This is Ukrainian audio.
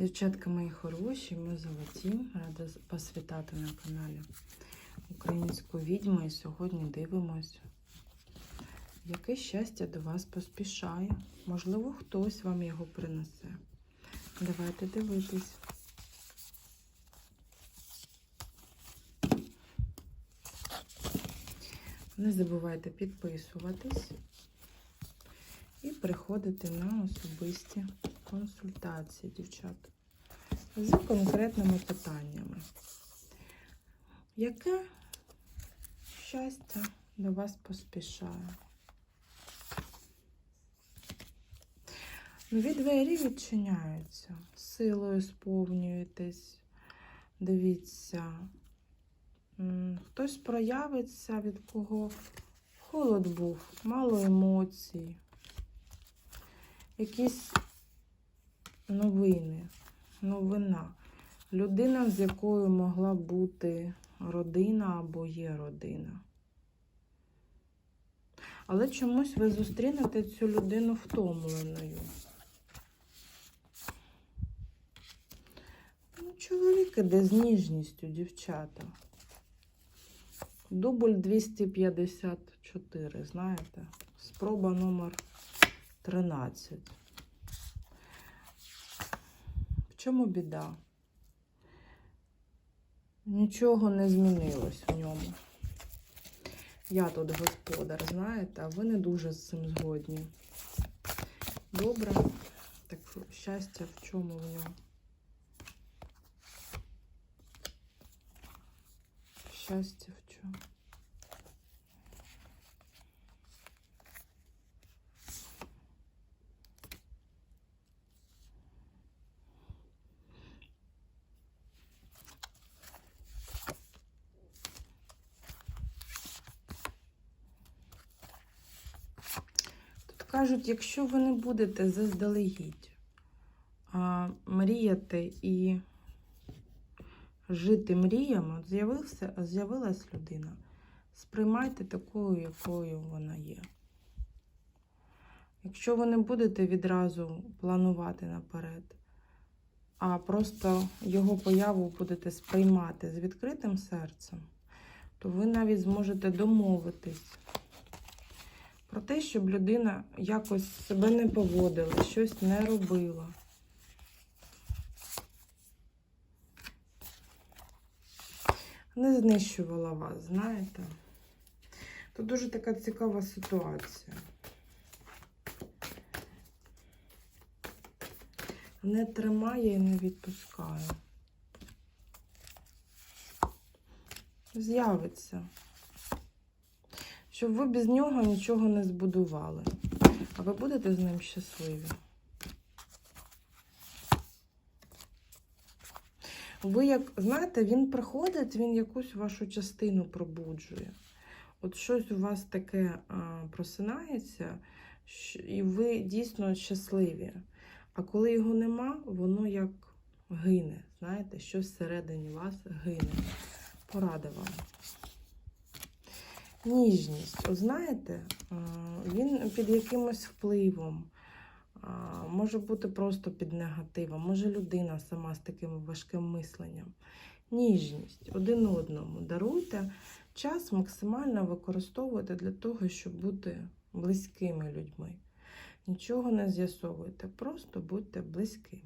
Дівчатка мої хороші, ми золоті. Рада з- вас вітати на каналі Українську відьму. І сьогодні дивимось, яке щастя до вас поспішає. Можливо, хтось вам його принесе. Давайте дивитись. Не забувайте підписуватись і приходити на особисті консультації, дівчата, з конкретними питаннями. Яке щастя до вас поспішає? Нові двері відчиняються, силою сповнюєтесь, дивіться. Хтось проявиться, від кого холод був, мало емоцій, якісь новини, новина. Людина, з якою могла бути родина або є родина. Але чомусь ви зустрінете цю людину втомленою. Ну, чоловік іде з ніжністю, дівчата. Дубль 254, знаєте? Спроба номер 13. В чому біда? Нічого не змінилось в ньому. Я тут господар, знаєте, а ви не дуже з цим згодні. Добре. Так щастя в чому в ньому? Щастя в чому? Кажуть, якщо ви не будете заздалегідь а, мріяти і жити мріями, з'явилась людина. Сприймайте такою, якою вона є. Якщо ви не будете відразу планувати наперед, а просто його появу будете сприймати з відкритим серцем, то ви навіть зможете домовитись те, щоб людина якось себе не поводила, щось не робила. Не знищувала вас, знаєте? Тут дуже така цікава ситуація. Не тримає і не відпускає. З'явиться. Щоб ви без нього нічого не збудували. А ви будете з ним щасливі? Ви як, знаєте, він приходить, він якусь вашу частину пробуджує. От щось у вас таке а, просинається, і ви дійсно щасливі. А коли його нема, воно як гине. Знаєте, щось всередині вас гине. Порада вам. Ніжність. От знаєте, він під якимось впливом. Може бути просто під негативом, може людина сама з таким важким мисленням. Ніжність один одному даруйте. Час максимально використовуйте для того, щоб бути близькими людьми. Нічого не з'ясовуйте, просто будьте близькими.